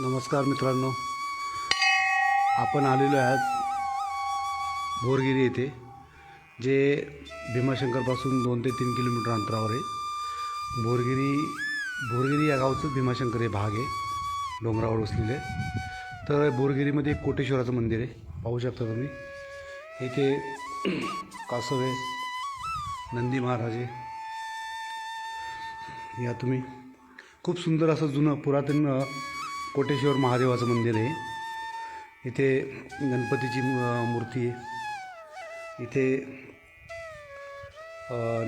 नमस्कार मित्रांनो. आपण आलेलो आहात बोरगिरी येथे जे भीमाशंकरपासून दोन ते तीन किलोमीटर अंतरावर आहे. बोरगिरी बोरगिरी या गावचं भीमाशंकर हे भाग आहे डोंगरावर वसलेले तर बोरगिरीमध्ये एक कोटेश्वराचं मंदिर आहे पाहू शकता तुम्ही. इथे कासव आहे नंदी महाराज आहे. या तुम्ही. खूप सुंदर असं जुनं पुरातन कोटेश्वर महादेवाचं मंदिर आहे. इथे गणपतीची मूर्ती आहे. इथे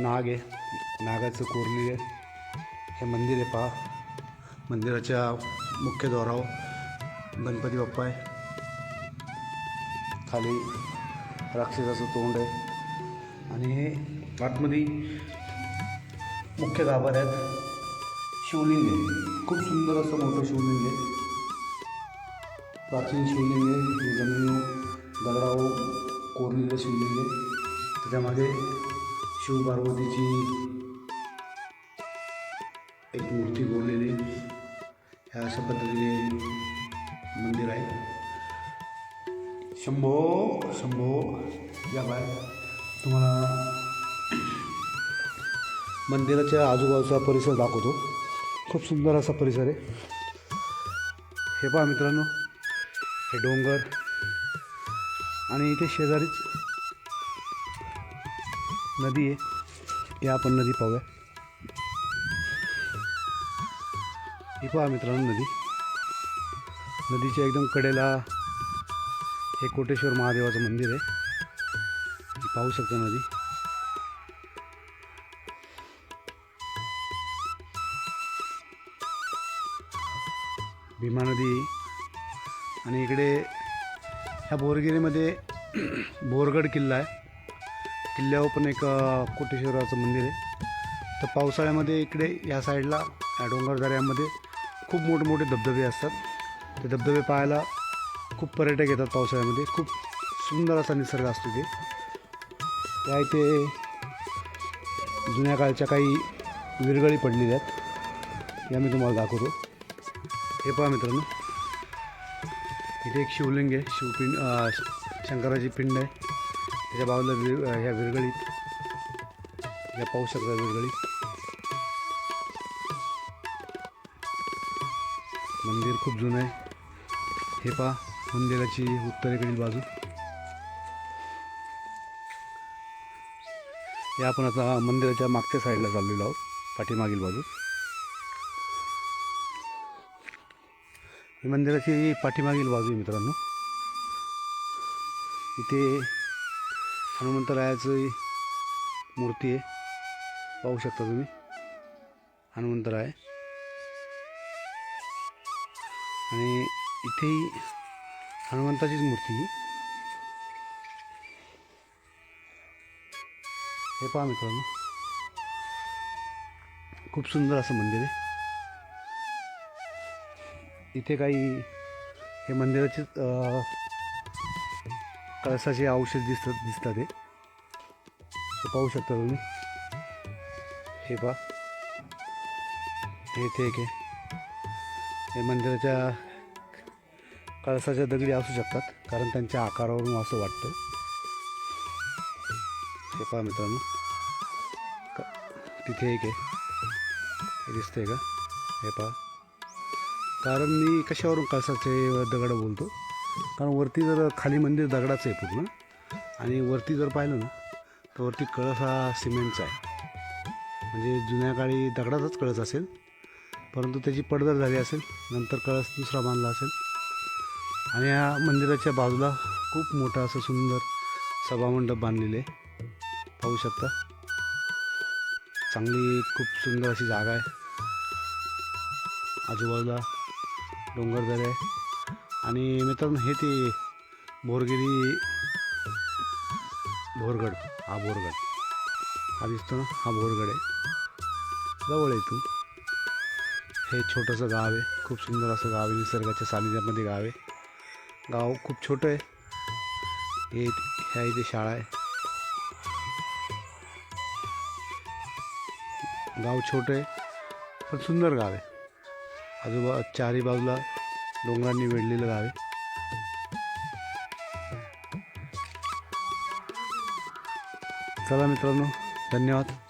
नाग आहे. नागाचं कोरलेलं आहे. हे मंदिर आहे पहा. मंदिराच्या मुख्य द्वारावर गणपती बाप्पा आहे. खाली राक्षसाचं तोंड आहे. आणि हे आतमध्ये मुख्य गाभाऱ्यात शिवलिंग आहे खूप सुंदर असं मोठं शिवलिंग आहे प्राचीन शिवलिंग आहे हे जमिनीवर दगडावर कोरलेलं शिवलिंग आहे त्याच्यामध्ये शिवपार्वतीची एक मूर्ती कोरलेली. ह्या अशा पद्धतीने मंदिर आहे शंभो शंभो, या बाय तुम्हाला मंदिराच्या आजूबाजूचा परिसर दाखवतो। खूप सुंदर असा परिसर आहे. हे पहा मित्रांनो हे डोंगर आणि इथे शेजारीच नदी आहे. या आपण नदी पाहूया. ही पहा मित्रांनो नदी. नदीच्या एकदम कडेला हे कोटेश्वर महादेवाचं मंदिर आहे. पाहू शकता नदी. भीमा नदी. आणि इकडे ह्या बोरगिरीमध्ये बोरगड किल्ला आहे. किल्ल्यावर पण एक कोटेश्वराचं मंदिर आहे. तर पावसाळ्यामध्ये इकडे या साईडला या डोंगरदऱ्यामध्ये खूप मोठमोठे धबधबे असतात. ते धबधबे पाहायला खूप पर्यटक येतात पावसाळ्यामध्ये. खूप सुंदर असा निसर्ग असतो ते. त्या इथे जुन्या काळच्या काही विरगळी पडलेल्या आहेत. या मी तुम्हाला दाखवतो. हे पहा मित्रांनो. इथे एक शिवलिंग आहे. शिवपिंड शंकराची पिंड आहे. त्याच्या बाजूला विर ह्या विरगळीत या पाहू शकता विरगळीत मंदिर खूप जुनं आहे. हे पहा मंदिराची उत्तरेकडील बाजू. हे आपण आता मंदिराच्या मागच्या साईडला चाललेलो आहोत. पाठीमागील बाजू. ही मंदिराची पाठीमागील बाजू आहे मित्रांनो. इथे हनुमंतरायाची मूर्ती आहे. पाहू शकता तुम्ही. हनुमंतराय. आणि इथेही हनुमंताचीच मूर्ती हे पहा मित्रांनो. खूप सुंदर असं मंदिर आहे. इथे काही हे मंदिराचे कळसाचे अवशेष दिसतात दिसतात हे. हे पाहू शकता तुम्ही. हे पहा. हे इथे एक हे मंदिराच्या कळसाच्या दगडी असू शकतात कारण त्यांच्या आकारावरून असं वाटतं. हे पहा मित्रांनो. तिथे एक आहे. दिसतंय का? हे पहा. कारण मी कशावरून कळसाचे दगड बोलतो? कारण वरती जर खाली मंदिर दगडाचं आहे पूर्ण आणि वरती जर पाहिलं ना तर वरती कळस हा सिमेंटचा आहे. म्हणजे जुन्या काळी दगडाचाच कळस असेल परंतु त्याची पडझड झाली असेल नंतर कळस दुसरा बांधला असेल. आणि या मंदिराच्या बाजूला खूप मोठं असं सुंदर सभामंडप बांधलेले आहे. पाहू शकता. चांगली खूप सुंदर अशी जागा आहे. आजूबाजूला डोंगरदरे आणि मित्रांनो हे ते बोरगिरी भोरगड हा बोरगड. हा दिसतो ना हा बोरगड आहे. जवळ आहे इथून. हे छोटंसं गाव आहे. खूप सुंदर असं गाव आहे. निसर्गाच्या सानिध्यामध्ये गाव आहे. गाव खूप छोटं आहे. हे ह्या इथे शाळा आहे. गाव छोटं आहे पण सुंदर गाव आहे. आजूबा चारी बाजूला डोंगरांनी वेढलेलं गाव आहे. चला मित्रांनो धन्यवाद.